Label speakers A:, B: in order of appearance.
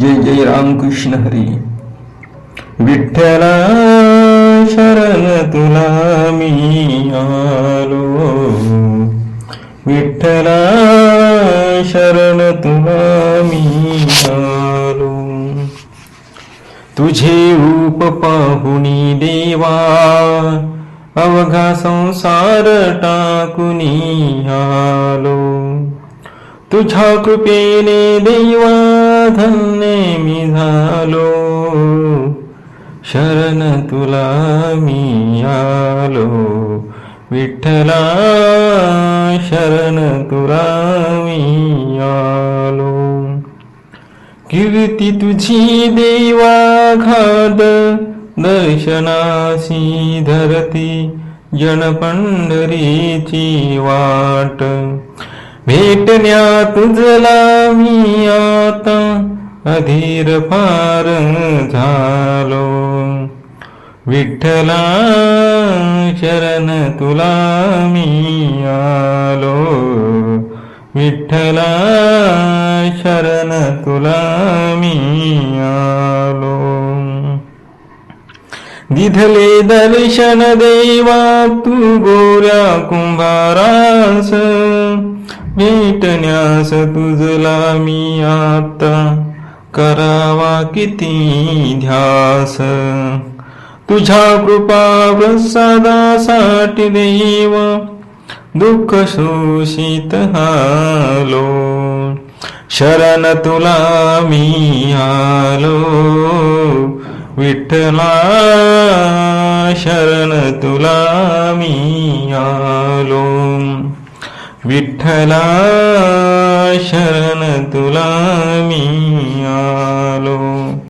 A: जय जय रामकृष्ण हरी. विठ्ठला शरण तुला मी आलो. विठ्ठला शरण तुला मी आलो. तुझे रूप पाहुनी देवा अवघा संसार टाकुनी आलो. तुझ्या कृपेने देवा धन शरण तुला मी आलो विठ्ठला शरण तुला मी आलो कीर्ती तुझी देवा घाद दर्शनासी धरती जन पंढरीची वाट। भेटण्या तुझला मी आता अधीर फार झा विठ्ठला शरण तुला मी आलो. विठ्ठला शरण तुला मी आलो. दिधले दर्शन देवा तू गोऱ्या कुंभारास. भेटण्यास तुझला मी आता करावा किती ध्यास. तुझ्या कृपा प्रसादासाठी देव दुःख शोषित हालो. शरण तुला मी आलो विठ्ठला शरण तुला मी आलो. विठ्ठला शरण तुला मी आलो.